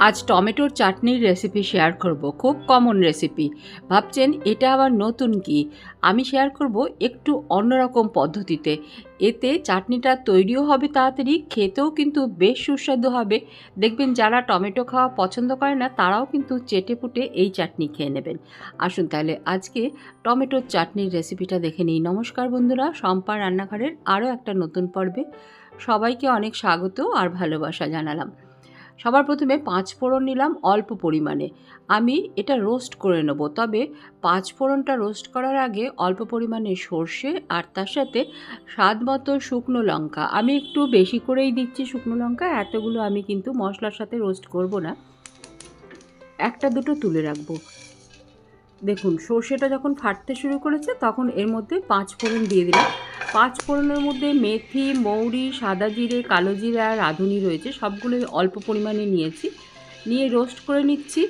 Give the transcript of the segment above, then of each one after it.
আজ টমেটোর চাটনির রেসিপি শেয়ার করব, খুব কমন রেসিপি ভাবছেন, এটা আবার নতুন কি? আমি শেয়ার করব একটু অন্যরকম পদ্ধতিতে। এতে চাটনিটা তৈরিও হবে তাড়াতাড়ি, খেতেও কিন্তু বেশ সুস্বাদু হবে। দেখবেন, যারা টমেটো খাওয়া পছন্দ করে না, তারাও কিন্তু চেটে পুটে এই চাটনি খেয়ে নেবেন। আসুন তাহলে আজকে টমেটোর চাটনির রেসিপিটা দেখে নিই। নমস্কার বন্ধুরা সম্পা রান্নাঘরের আরও একটা নতুন পর্বে। সবাইকে অনেক স্বাগত আর ভালোবাসা জানালাম। সবার প্রথমে পাঁচ ফোড়ন নিলাম অল্প পরিমাণে। আমি এটা রোস্ট করে নেব। তবে পাঁচ ফোড়নটা রোস্ট করার আগে অল্প পরিমাণে সর্ষে আর তার সাথে স্বাদ মতো শুকনো লঙ্কা। আমি একটু বেশি করেই দিচ্ছি শুকনো লঙ্কা, এতগুলো আমি কিন্তু মশলার সাথে রোস্ট করব না। একটা দুটো তুলে রাখব। দেখুন, সর্ষেটা যখন ফাটতে শুরু করেছে, তখন এর মধ্যে পাঁচ ফোড়ন দিয়ে দিলাম। পাঁচ ফোড়নের মধ্যে মেথি, মৌরি, সাদা জিরে, কালো জিরে আর রাঁধুনি রয়েছে, সবগুলোই অল্প পরিমাণে নিয়েছি। নিয়ে রোস্ট করে নিচ্ছি।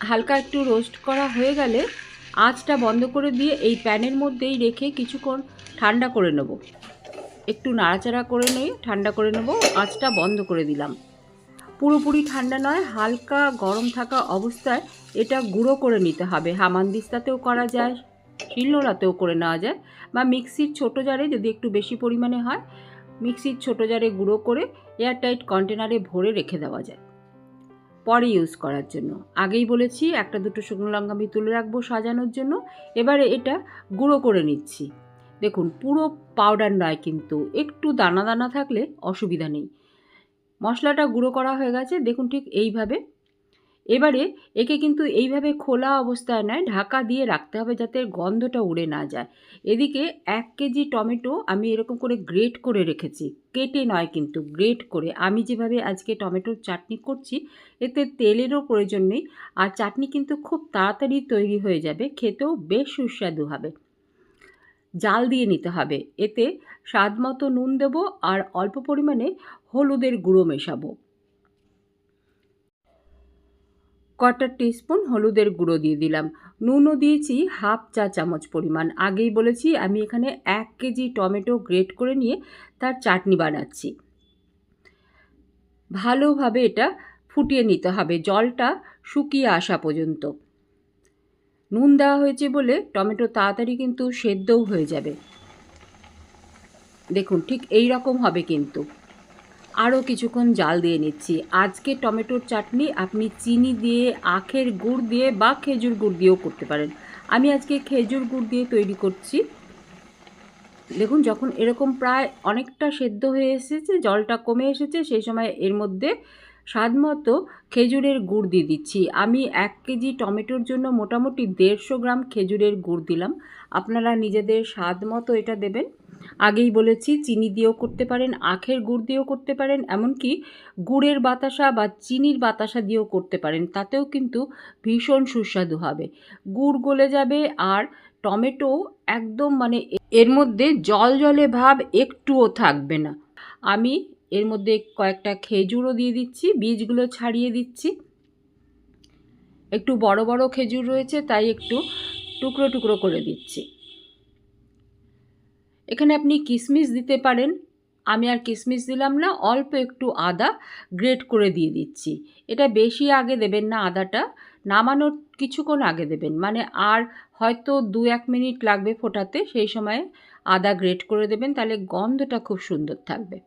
হালকা একটু রোস্ট করা হয়ে গেলে আঁচটা বন্ধ করে দিয়ে এই প্যানের মধ্যেই রেখে কিছুক্ষণ ঠান্ডা করে নেব। একটু নাড়াচাড়া করে নিয়ে ঠান্ডা করে নেব, আঁচটা বন্ধ করে দিলাম। পুরোপুরি ঠান্ডা নয়, হালকা গরম থাকা অবস্থায় এটা গুঁড়ো করে নিতে হবে। হামানদিস্তাতেও করা যায়, শিলনোড়াতেও করে নেওয়া যায় বা মিক্সির ছোটো জারে যদি একটু বেশি পরিমাণে হয়, মিক্সির ছোটো জারে গুঁড়ো করে এয়ারটাইট কন্টেনারে ভরে রেখে দেওয়া যায়। পরে ইউজ করার জন্য। আগেই বলেছি, একটা দুটো শুকনো লঙ্কা আমি তুলে রাখব সাজানোর জন্য। এবারে এটা গুঁড়ো করে নিচ্ছি। দেখুন, পুরো পাউডার নয় কিন্তু, একটু দানা দানা থাকলে অসুবিধা নেই। মশলাটা গুঁড়ো করা হয়ে গেছে, দেখুন ঠিক এইভাবে এবারে একে কিন্তু এইভাবে খোলা অবস্থায় নয়, ঢাকা দিয়ে রাখতে হবে যাতে গন্ধটা উড়ে না যায়। এদিকে এক কেজি টমেটো আমি এরকম করে গ্রেট করে রেখেছি। কেটে নয় কিন্তু, গ্রেট করে। আমি যেভাবে আজকে টমেটোর চাটনি করছি, এতে তেলেরও প্রয়োজন নেই আর চাটনি কিন্তু খুব তাড়াতাড়ি তৈরি হয়ে যাবে, খেতেও বেশ সুস্বাদু হবে। জাল দিয়ে নিতে হবে। এতে স্বাদ মতো নুন দেবো আর অল্প পরিমাণে হলুদের গুঁড়ো মেশাবো। কটার টিস্পুন হলুদের গুঁড়ো দিয়ে দিলাম। নুনও দিয়েছি হাফ চা চামচ পরিমাণ। আগেই বলেছি, আমি এখানে এক কেজি টমেটো গ্রেট করে নিয়ে তার চাটনি বানাচ্ছি। ভালোভাবে এটা ফুটিয়ে নিতে হবে, জলটা শুকিয়ে আসা পর্যন্ত। নুন দেওয়া হয়েছে বলে টমেটো তাড়াতাড়ি কিন্তু সেদ্ধও হয়ে যাবে। দেখুন, ঠিক এই রকম হবে কিন্তু। আরও কিছুক্ষণ জাল দিয়ে নিচ্ছি। আজকে টমেটোর চাটনি আপনি চিনি দিয়ে, আখের গুড় দিয়ে বা খেজুর গুড় দিয়েও করতে পারেন। আমি আজকে খেজুর গুড় দিয়ে তৈরি করছি। দেখুন, যখন এরকম প্রায় অনেকটা সেদ্ধ হয়ে এসেছে, জলটা কমে এসেছে, সেই সময় এর মধ্যে স্বাদ মতো খেজুরের গুড় দিয়ে দিচ্ছি। আমি এক কেজি টমেটোর জন্য মোটামুটি দেড়শো গ্রাম খেজুরের গুড় দিলাম। আপনারা নিজেদের স্বাদ মতো এটা দেবেন। আগেই বলেছি, চিনি দিয়েও করতে পারেন, আখের গুড় দিয়েও করতে পারেন, এমনকি গুড়ের বাতাসা বা চিনির বাতাসা দিয়েও করতে পারেন। তাতেও কিন্তু ভীষণ সুস্বাদু হবে। গুড় গলে যাবে আর টমেটো একদম মানে এর মধ্যে জল জলে ভাব একটুও থাকবে না। আমি এর মধ্যে কয়েকটা খেজুরও দিয়ে দিচ্ছি, বীজগুলো ছাড়িয়ে দিচ্ছি। একটু বড় বড় খেজুর রয়েছে, তাই একটু টুকরো টুকরো করে দিচ্ছি। এখানে আপনি কিশমিশ দিতে পারেন। আমি আর কিশমিশ দিলাম না, অল্প একটু আদা গ্রেট করে দিয়ে দিচ্ছি। এটা বেশি আগে দেবেন না আদাটা, নামানোর কিছুক্ষণ আগে দেবেন। মানে আর হয়তো দু এক মিনিট লাগবে ফোটাতে, সেই সময়ে আদা গ্রেট করে দেবেন, তাহলে গন্ধটা খুব সুন্দর থাকবে।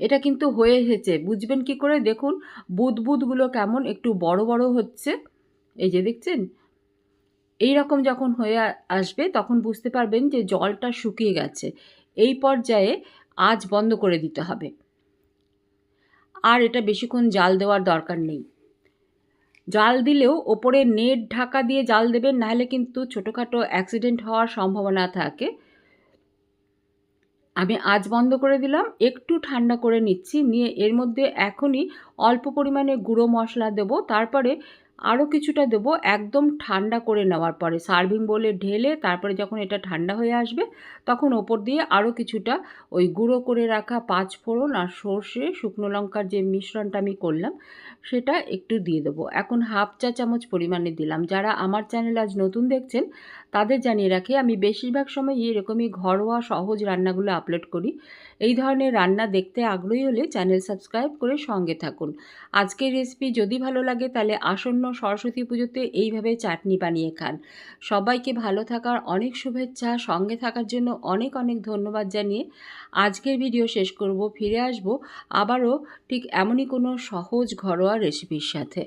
এটা কিন্তু হয়ে এসেছে। বুঝবেন কি করে? দেখুন, বুদবুদগুলো কেমন একটু বড় বড় হচ্ছে। এই যে দেখছেন? এই রকম যখন হয়ে আসবে তখন বুঝতে পারবেন যে জলটা শুকিয়ে গেছে। এই পর্যায়ে আজ বন্ধ করে দিতে হবে। আর এটা বেশিক্ষণ জাল দেওয়ার দরকার নেই। জাল দিলেও ওপরে নেট ঢাকা দিয়ে জাল দেবেন, নাহলে কিন্তু ছোটোখাটো অ্যাক্সিডেন্ট হওয়ার সম্ভাবনা থাকে। আমি আজ বন্ধ করে দিলাম, একটু ঠান্ডা করে নিচ্ছি, নিয়ে এর মধ্যে এখনই অল্প পরিমাণে গুঁড়ো মশলা দেব, তারপরে আরও কিছুটা দেবো, একদম ঠান্ডা করে নেওয়ার পরে। সার্ভিং বলে ঢেলে তারপরে যখন এটা ঠান্ডা হয়ে আসবে, তখন ওপর দিয়ে আরও কিছুটা ওই গুঁড়ো করে রাখা পাঁচ ফোড়ন আর সর্ষে, শুকনো লঙ্কার যে মিশ্রণটা আমি করলাম, সেটা একটু দিয়ে দেবো। এখন হাফ চা চামচ পরিমাণে দিলাম। যারা আমার চ্যানেল আজ নতুন দেখছেন, তাদের জানিয়ে রাখি, আমি বেশিরভাগ সময় এরকমই ঘরোয়া সহজ রান্নাগুলো আপলোড করি। এই ধরনের রান্না দেখতে আগ্রহী হলে চ্যানেল সাবস্ক্রাইব করে সঙ্গে থাকুন। আজকের রেসিপি যদি ভালো লাগে তাহলে আসন্ন সরস্বতী পুজোতে এইভাবে চাটনি বানিয়ে খান। সবাইকে ভালো থাকার অনেক শুভেচ্ছা, সঙ্গে থাকার জন্য অনেক অনেক ধন্যবাদ জানিয়ে আজকের ভিডিও শেষ করব। ফিরে আসব আবারও ঠিক এমনই কোনো সহজ ঘরোয়া রেসিপির সাথে।